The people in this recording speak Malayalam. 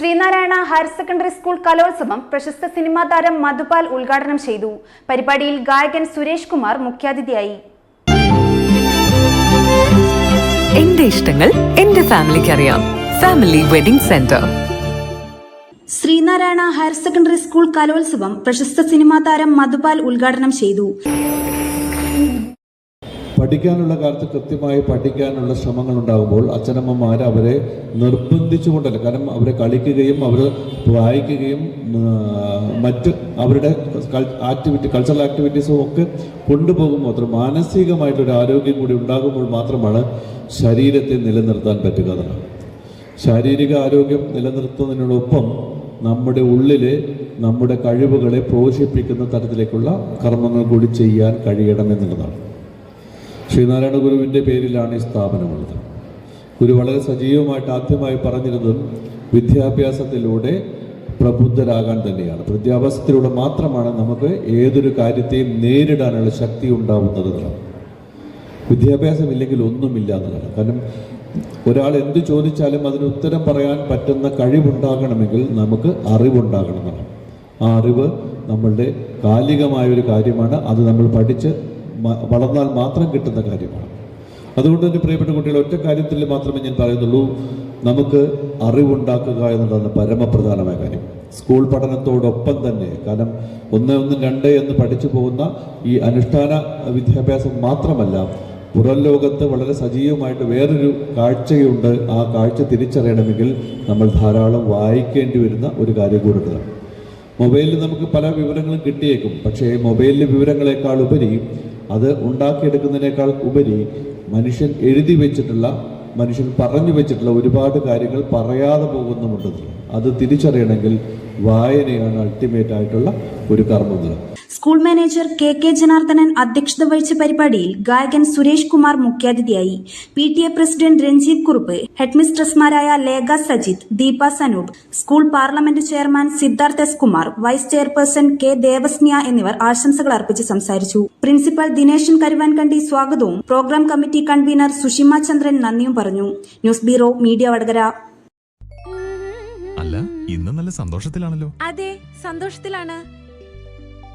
ശ്രീനാരായണ ഹയർ സെക്കൻഡറി സ്കൂൾ കലോത്സവം പ്രശസ്ത സിനിമാ താരം മധുപാൽ ഉദ്ഘാടനം ചെയ്തു. പരിപാടിയിൽ ഗായകൻ സുരേഷ് കുമാർ മുഖ്യാതിഥിയായി. എന്റെ ഇഷ്ടങ്ങൾ എന്റെ ഫാമിലിക്ക് അറിയാം family wedding centre Sreenarayana higher secondary school കലോത്സവം പ്രശസ്ത സിനിമാ താരം മധുപാൽ ഉദ്ഘാടനം ചെയ്തു. പഠിക്കാനുള്ള കാലത്ത് കൃത്യമായി പഠിക്കാനുള്ള ശ്രമങ്ങൾ ഉണ്ടാകുമ്പോൾ അച്ഛനമ്മമാർ അവരെ നിർബന്ധിച്ചുകൊണ്ടല്ല. കാരണം അവരെ കളിക്കുകയും അവർ വായിക്കുകയും മറ്റ് അവരുടെ ആക്ടിവിറ്റി കൾച്ചറൽ ആക്ടിവിറ്റീസും ഒക്കെ കൊണ്ടുപോകും മാത്രം മാനസികമായിട്ടൊരു ആരോഗ്യം കൂടി ഉണ്ടാകുമ്പോൾ മാത്രമാണ് ശരീരത്തെ നിലനിർത്താൻ പറ്റുക എന്നുള്ളത്. ശാരീരിക ആരോഗ്യം നിലനിർത്തുന്നതിനോടൊപ്പം നമ്മുടെ ഉള്ളിലെ നമ്മുടെ കഴിവുകളെ പ്രോത്സാഹിപ്പിക്കുന്ന തരത്തിലേക്കുള്ള കർമ്മങ്ങൾ കൂടി ചെയ്യാൻ കഴിയണമെന്നുള്ളതാണ് ശ്രീനാരായണ ഗുരുവിന്റെ പേരിലാണ് ഈ സ്ഥാപനമുള്ളത്. ഗുരു വളരെ സജീവമായിട്ട് ആദ്യമായി പറഞ്ഞിരുന്നതും വിദ്യാഭ്യാസത്തിലൂടെ പ്രബുദ്ധരാകാൻ തന്നെയാണ്. വിദ്യാഭ്യാസത്തിലൂടെ മാത്രമാണ് നമുക്ക് ഏതൊരു കാര്യത്തെയും നേരിടാനുള്ള ശക്തി ഉണ്ടാവുന്നത് വിദ്യാഭ്യാസം ഇല്ലെങ്കിൽ ഒന്നുമില്ല എന്നതാണ് കാരണം ഒരാൾ എന്ത് ചോദിച്ചാലും അതിന് ഉത്തരം പറയാൻ പറ്റുന്ന കഴിവുണ്ടാകണമെങ്കിൽ നമുക്ക് അറിവുണ്ടാകണം എന്നാണ് ആ അറിവ് നമ്മളുടെ കാലികമായ ഒരു കാര്യമാണ്. അത് നമ്മൾ പഠിച്ച് വളർന്നാൽ മാത്രം കിട്ടുന്ന കാര്യമാണ്. അതുകൊണ്ട് തന്നെ പ്രിയപ്പെട്ട കുട്ടികൾ ഒറ്റ കാര്യത്തിൽ മാത്രമേ ഞാൻ പറയുന്നുള്ളൂ. നമുക്ക് അറിവുണ്ടാക്കുക എന്നുള്ളതാണ് പരമപ്രധാനമായ കാര്യം. സ്കൂൾ പഠനത്തോടൊപ്പം തന്നെ കാരണം ഒന്ന് ഒന്ന് രണ്ട് എന്ന് പഠിച്ചു പോകുന്ന ഈ അനുഷ്ഠാന വിദ്യാഭ്യാസം മാത്രമല്ല പുറം ലോകത്ത് വളരെ സജീവമായിട്ട് വേറൊരു കാഴ്ചയുണ്ട്. ആ കാഴ്ച തിരിച്ചറിയണമെങ്കിൽ നമ്മൾ ധാരാളം വായിക്കേണ്ടി വരുന്ന ഒരു കാര്യം കൂടിയാണ് മൊബൈലിൽ നമുക്ക് പല വിവരങ്ങളും കിട്ടിയേക്കും. പക്ഷേ മൊബൈലിലെ വിവരങ്ങളെക്കാൾ ഉപരി അത് ഉണ്ടാക്കിയെടുക്കുന്നതിനേക്കാൾ ഉപരി മനുഷ്യൻ എഴുതി വെച്ചിട്ടുള്ള മനുഷ്യൻ പറഞ്ഞു വെച്ചിട്ടുള്ള ഒരുപാട് കാര്യങ്ങൾ പറയാതെ പോകുന്നുമുണ്ട്. അത് തിരിച്ചറിയണമെങ്കിൽ വായനയാണ് അൾട്ടിമേറ്റ് ആയിട്ടുള്ള ഒരു കർമ്മം school manager K K Janardhanan അധ്യക്ഷത വഹിച്ച പരിപാടിയിൽ ഗായകൻ സുരേഷ് കുമാർ മുഖ്യാതിഥിയായി. P T A president Ranjeev Kurup ഹെഡ്മിസ്ട്രസ്മാരായ Lekha Sajith Deepa Sanoop school parliament chairman Siddharth S Kumar vice chairperson K Devasniya എന്നിവർ ആശംസകൾ അർപ്പിച്ച് സംസാരിച്ചു. പ്രിൻസിപ്പൽ ദിനേശൻ കരുവാൻകണ്ടി സ്വാഗതവും programme committee convener Sushima Chandran നന്ദിയും പറഞ്ഞു. News bureau media Vadakara. അല്ല ഇന്ന് നല്ല സന്തോഷത്തിലാണല്ലോ. അതെ സന്തോഷത്തിലാണ്.